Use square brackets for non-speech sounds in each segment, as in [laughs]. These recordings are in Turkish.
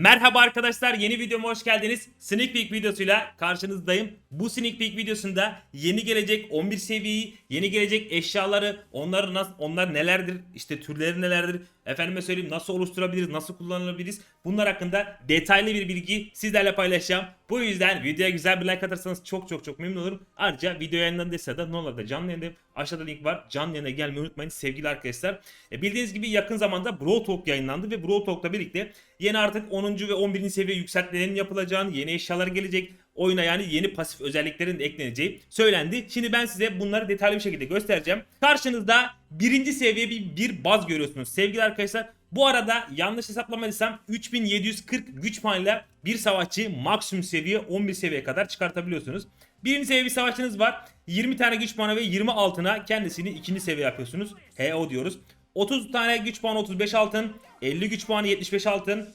Merhaba arkadaşlar yeni videoma hoş geldiniz. Sneak Peek videosuyla karşınızdayım. Bu Sneak Peek videosunda yeni gelecek 11 seviyeyi, yeni gelecek eşyaları, onları nasıl onlar nelerdir, işte türleri nelerdir, efendime söyleyeyim nasıl oluşturabiliriz, nasıl kullanılabiliriz. Bunlar hakkında detaylı bir bilgi sizlerle paylaşacağım. Bu yüzden videoya güzel bir like atarsanız çok çok çok memnun olurum. Ayrıca video yayınlandıysa da Nola'da canlı yayındayım. Aşağıda link var. Canlı yayına gelmeyi unutmayın sevgili arkadaşlar. E, bildiğiniz gibi yakın zamanda Brawl Talk yayınlandı ve Brawl Talk'la birlikte yeni artık 10. ve 11. seviye yükseltmelerin yapılacağını, yeni eşyalar gelecek. Oyuna yani yeni pasif özelliklerin ekleneceği söylendi. Şimdi ben size bunları detaylı bir şekilde göstereceğim. Karşınızda birinci seviye bir, bir baz görüyorsunuz sevgili arkadaşlar. Bu arada yanlış hesaplamadıysam 3740 güç puanıyla bir savaşçıyı maksimum seviye 11 seviyeye kadar çıkartabiliyorsunuz. Birinci seviye bir savaşçınız var. 20 tane güç puanı ve 20 altına kendisini ikinci seviye yapıyorsunuz. HO diyoruz. 30 tane güç puanı 35 altın. 50 güç puanı 75 altın.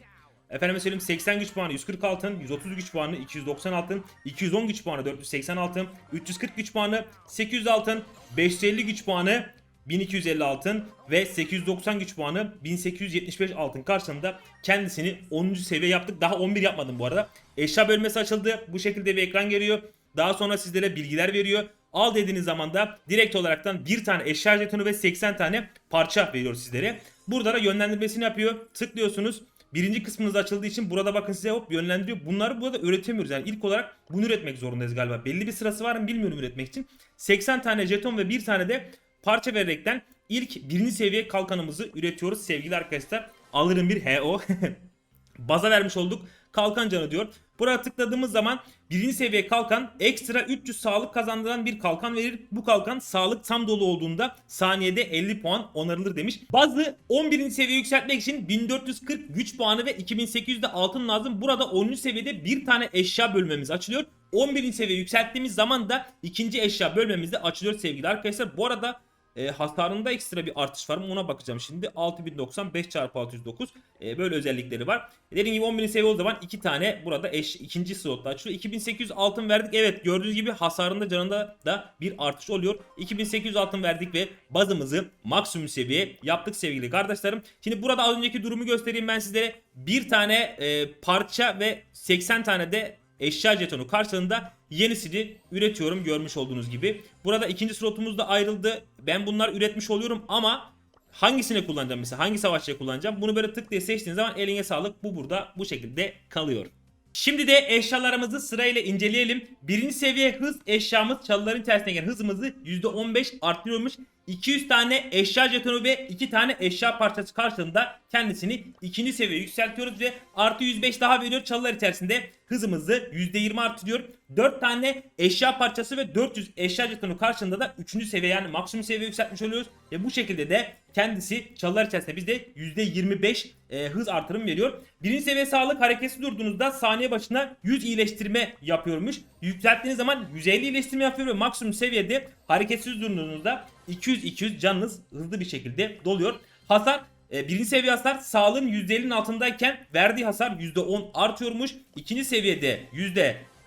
Efendime söyleyeyim 80 güç puanı 140 altın, 130 güç puanı 290 altın, 210 güç puanı 480 altın, 340 güç puanı 800 altın, 550 güç puanı 1250 altın ve 890 güç puanı 1875 altın karşılığında kendisini 10. seviye yaptık. Daha 11 yapmadım bu arada. Eşya bölmesi açıldı. Bu şekilde bir ekran geliyor. Daha sonra sizlere bilgiler veriyor. Al dediğiniz zaman da direkt olaraktan bir tane eşya jetonu ve 80 tane parça veriyor sizlere. Burada da yönlendirmesini yapıyor. Tıklıyorsunuz. Birinci kısmınız açıldığı için burada bakın size hop yönlendiriyor. Bunları burada üretemiyoruz. Yani ilk olarak bunu üretmek zorundayız galiba. Belli bir sırası var mı bilmiyorum üretmek için. 80 tane jeton ve bir tane de parça vererekten ilk birinci seviye kalkanımızı üretiyoruz sevgili arkadaşlar. Alırım bir HO. [laughs] Baza vermiş olduk. Kalkan canı diyor. Buraya tıkladığımız zaman birinci seviye kalkan ekstra 300 sağlık kazandıran bir kalkan verir. Bu kalkan sağlık tam dolu olduğunda saniyede 50 puan onarılır demiş. Bazı 11. seviye yükseltmek için 1440 güç puanı ve 2800 de altın lazım. Burada 10. seviyede bir tane eşya bölmemiz açılıyor. 11. seviye yükselttiğimiz zaman da ikinci eşya bölmemiz de açılıyor sevgili arkadaşlar. Bu arada e, hasarında ekstra bir artış var mı ona bakacağım şimdi. 6090 5 çarpı 609 e, böyle özellikleri var. Dediğim gibi 11. seviye o zaman iki tane burada eş ikinci slotta açılıyor. 2800 altın verdik. Evet gördüğünüz gibi hasarında canında da bir artış oluyor. 2800 altın verdik ve bazımızı maksimum seviye yaptık sevgili kardeşlerim. Şimdi burada az önceki durumu göstereyim ben sizlere. Bir tane e, parça ve 80 tane de eşya jetonu karşılığında yenisini üretiyorum görmüş olduğunuz gibi. Burada ikinci slotumuz da ayrıldı. Ben bunlar üretmiş oluyorum ama hangisini kullanacağım mesela hangi savaşçıya kullanacağım bunu böyle tık diye seçtiğiniz zaman eline sağlık bu burada bu şekilde kalıyor. Şimdi de eşyalarımızı sırayla inceleyelim. Birinci seviye hız eşyamız çalıların içerisine giren hızımızı %15 arttırıyormuş. 200 tane eşya jetonu ve 2 tane eşya parçası karşılığında kendisini ikinci seviye yükseltiyoruz ve artı 105 daha veriyor çalılar içerisinde hızımızı %20 artırıyor. 4 tane eşya parçası ve 400 eşya jetonu karşılığında da 3. seviye yani maksimum seviye yükseltmiş oluyoruz. Ve bu şekilde de kendisi çalılar içerisinde bizde %25 e, hız artırım veriyor. Birinci seviye sağlık hareketsiz durduğunuzda saniye başına 100 iyileştirme yapıyormuş. Yükselttiğiniz zaman 150 iyileştirme yapıyor ve maksimum seviyede hareketsiz durduğunuzda 200-200 canınız hızlı bir şekilde doluyor. Hasar e, birinci seviye hasar sağlığın %50'nin altındayken verdiği hasar %10 artıyormuş. İkinci seviyede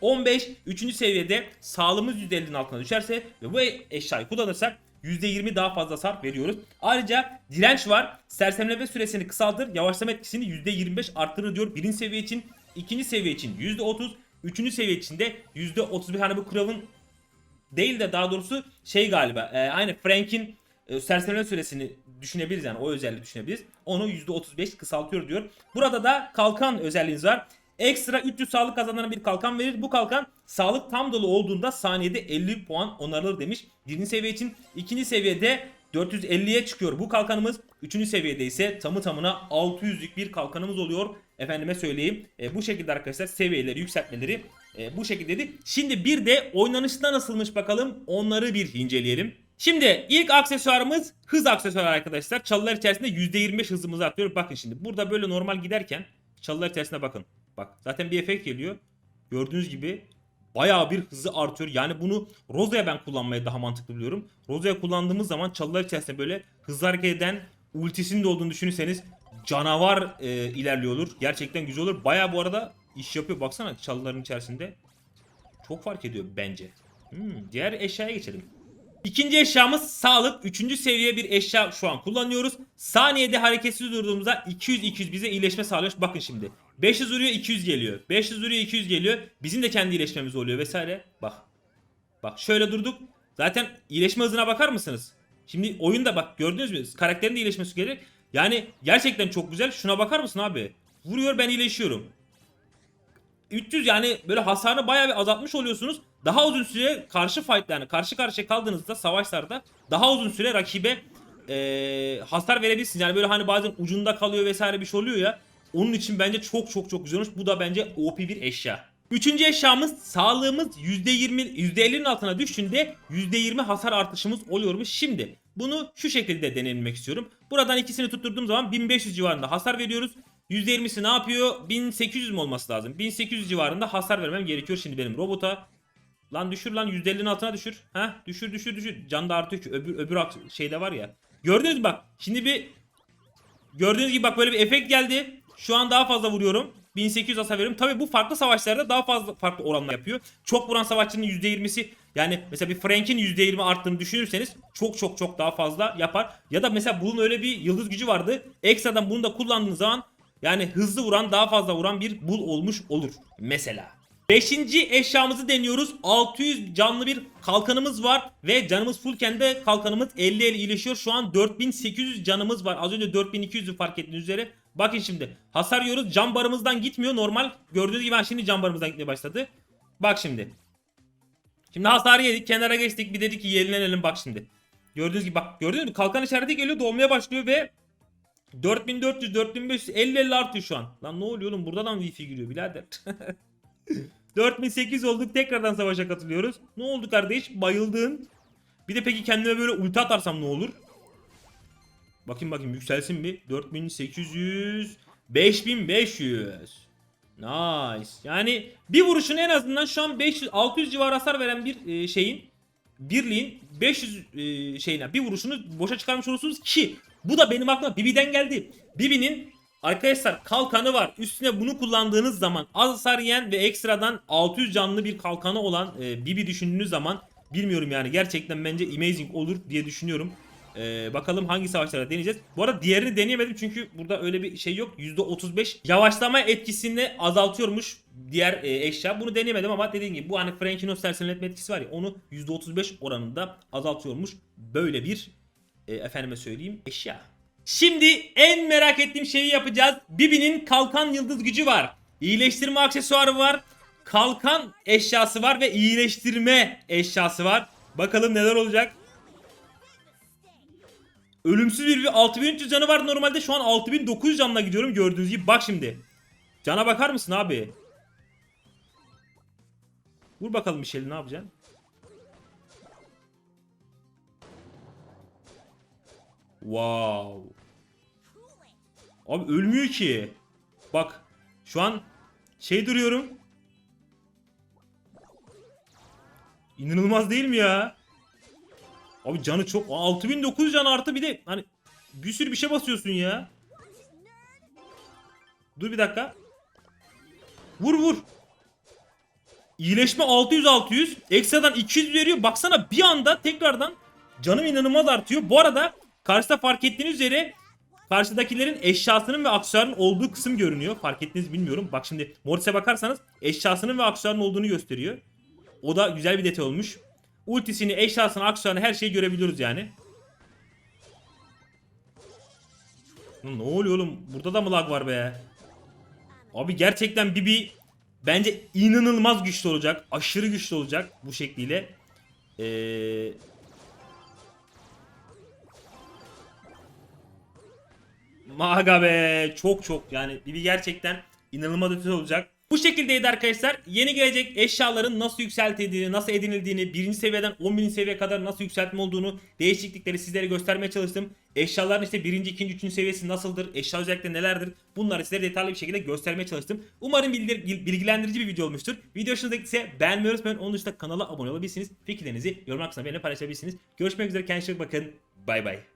%15, üçüncü seviyede sağlığımız %50'nin altına düşerse ve bu eşyayı kullanırsak %20 daha fazla hasar veriyoruz. Ayrıca direnç var. Sersemleme süresini kısaltır. Yavaşlama etkisini %25 arttırır diyor. Birinci seviye için, ikinci seviye için %30, üçüncü seviye için de %31. Hani bu Krav'ın değil de daha doğrusu şey galiba e, aynı Frank'in e, sersemleme süresini düşünebiliriz yani o özelliği düşünebiliriz. Onu %35 kısaltıyor diyor. Burada da kalkan özelliğiniz var. Ekstra 300 sağlık kazanan bir kalkan verir. Bu kalkan sağlık tam dolu olduğunda saniyede 50 puan onarılır demiş. Birinci seviye için. ikinci seviyede 450'ye çıkıyor bu kalkanımız. Üçüncü seviyede ise tamı tamına 600'lük bir kalkanımız oluyor. Efendime söyleyeyim. E, bu şekilde arkadaşlar seviyeleri yükseltmeleri e, bu şekildeydi. Şimdi bir de oynanışta nasılmış bakalım onları bir inceleyelim. Şimdi ilk aksesuarımız hız aksesuarı arkadaşlar. Çalılar içerisinde %25 hızımızı artıyor. Bakın şimdi burada böyle normal giderken çalılar içerisinde bakın. Bak zaten bir efekt geliyor. Gördüğünüz gibi bayağı bir hızı artıyor. Yani bunu Roza'ya ben kullanmayı daha mantıklı buluyorum. Roza'ya kullandığımız zaman çalılar içerisinde böyle hızlı hareket eden ultisinin de olduğunu düşünürseniz canavar e, ilerliyor olur. Gerçekten güzel olur. Bayağı bu arada iş yapıyor. Baksana çalıların içerisinde. Çok fark ediyor bence. Hmm, diğer eşyaya geçelim. İkinci eşyamız sağlık. Üçüncü seviye bir eşya şu an kullanıyoruz. Saniyede hareketsiz durduğumuzda 200-200 bize iyileşme sağlıyor. Bakın şimdi. 500 vuruyor 200 geliyor. 500 vuruyor 200 geliyor. Bizim de kendi iyileşmemiz oluyor vesaire. Bak. Bak şöyle durduk. Zaten iyileşme hızına bakar mısınız? Şimdi oyunda bak gördünüz mü? Karakterin de iyileşmesi gerek. Yani gerçekten çok güzel. Şuna bakar mısın abi? Vuruyor ben iyileşiyorum. 300 yani böyle hasarını bayağı bir azaltmış oluyorsunuz. Daha uzun süre karşı fight yani karşı karşıya kaldığınızda savaşlarda daha uzun süre rakibe eee, hasar verebilirsiniz. Yani böyle hani bazen ucunda kalıyor vesaire bir şey oluyor ya. Onun için bence çok çok çok güzel olmuş. Bu da bence OP bir eşya. Üçüncü eşyamız sağlığımız %20 %50'nin altına düştüğünde %20 hasar artışımız oluyormuş. Şimdi bunu şu şekilde deneyimlemek istiyorum. Buradan ikisini tutturduğum zaman 1500 civarında hasar veriyoruz. %20'si ne yapıyor? 1800 mi olması lazım? 1800 civarında hasar vermem gerekiyor şimdi benim robota. Lan düşür lan %50'nin altına düşür. Ha düşür düşür düşür. Can da artıyor ki öbür öbür şeyde var ya. Gördünüz mü bak. Şimdi bir gördüğünüz gibi bak böyle bir efekt geldi. Şu an daha fazla vuruyorum. 1800 hasar veriyorum. Tabii bu farklı savaşlarda daha fazla farklı oranlar yapıyor. Çok vuran savaşçının %20'si yani mesela bir Frank'in %20 arttığını düşünürseniz çok çok çok daha fazla yapar. Ya da mesela bunun öyle bir yıldız gücü vardı. Ekstradan bunu da kullandığınız zaman yani hızlı vuran daha fazla vuran bir bul olmuş olur mesela. Beşinci eşyamızı deniyoruz. 600 canlı bir kalkanımız var ve canımız fullken de kalkanımız 50 el iyileşiyor. Şu an 4800 canımız var. Az önce 4200'ü fark ettiğiniz üzere. Bakın şimdi hasar yiyoruz. Can barımızdan gitmiyor. Normal gördüğünüz gibi ben şimdi can barımızdan gitmeye başladı. Bak şimdi. Şimdi hasarı yedik. Kenara geçtik. Bir dedik ki yenilenelim bak şimdi. Gördüğünüz gibi bak gördünüz mü? Kalkan işareti geliyor. Dolmaya başlıyor ve 4400 4500 50 50 artıyor şu an. Lan ne oluyor oğlum? Burada da mı wifi giriyor birader? [laughs] 4800 olduk tekrardan savaşa katılıyoruz. Ne oldu kardeş? Bayıldın. Bir de peki kendime böyle ulti atarsam ne olur? Bakayım bakayım yükselsin bir. 4800 5500 Nice. Yani bir vuruşun en azından şu an 500 600 civarı hasar veren bir e, şeyin birliğin 500 e, şeyine bir vuruşunu boşa çıkarmış olursunuz ki bu da benim aklıma Bibi'den geldi. Bibi'nin arkadaşlar kalkanı var. Üstüne bunu kullandığınız zaman az hasar yiyen ve ekstradan 600 canlı bir kalkanı olan e, Bibi düşündüğünüz zaman bilmiyorum yani gerçekten bence amazing olur diye düşünüyorum. Ee, bakalım hangi savaşlarda deneyeceğiz. Bu arada diğerini deneyemedim çünkü burada öyle bir şey yok. %35 yavaşlama etkisini azaltıyormuş diğer e, eşya. Bunu deneyemedim ama dediğim gibi bu hani Frankinos sersemletme etkisi var ya onu %35 oranında azaltıyormuş. Böyle bir e, efendime söyleyeyim eşya. Şimdi en merak ettiğim şeyi yapacağız. Bibi'nin kalkan yıldız gücü var. İyileştirme aksesuarı var. Kalkan eşyası var ve iyileştirme eşyası var. Bakalım neler olacak. Ölümsüz bir, bir 6300 canı var normalde şu an 6900 canla gidiyorum gördüğünüz gibi bak şimdi. Cana bakar mısın abi? Vur bakalım bir şeyle ne yapacaksın? Wow. Abi ölmüyor ki. Bak şu an şey duruyorum. İnanılmaz değil mi ya? Abi canı çok 6900 can artı bir de hani bir sürü bir şey basıyorsun ya. Dur bir dakika. Vur vur. İyileşme 600 600. Ekstradan 200 veriyor. Baksana bir anda tekrardan canım inanılmaz artıyor. Bu arada karşıda fark ettiğiniz üzere karşıdakilerin eşyasının ve aksesuarının olduğu kısım görünüyor. Fark ettiniz bilmiyorum. Bak şimdi Mortis'e bakarsanız eşyasının ve aksesuarının olduğunu gösteriyor. O da güzel bir detay olmuş. Ultisini, eşyasını, aksesuarını her şeyi görebiliyoruz yani. Ne oluyor oğlum? Burada da mı lag var be? Abi gerçekten Bibi bence inanılmaz güçlü olacak. Aşırı güçlü olacak bu şekliyle. Ee... Maga be çok çok yani Bibi gerçekten inanılmaz ötesi olacak. Bu şekildeydi arkadaşlar. Yeni gelecek eşyaların nasıl yükseltildiğini, nasıl edinildiğini, birinci seviyeden 10.000 seviye kadar nasıl yükseltme olduğunu, değişiklikleri sizlere göstermeye çalıştım. Eşyaların işte birinci, ikinci, üçüncü seviyesi nasıldır, eşya özellikleri nelerdir bunları sizlere detaylı bir şekilde göstermeye çalıştım. Umarım bildir- bilgilendirici bir video olmuştur. Video hoşunuza gittiyse beğenmeyi unutmayın. Onun dışında kanala abone olabilirsiniz. Fikirlerinizi yorumlar kısmına benimle paylaşabilirsiniz. Görüşmek üzere kendinize bakın. Bay bay.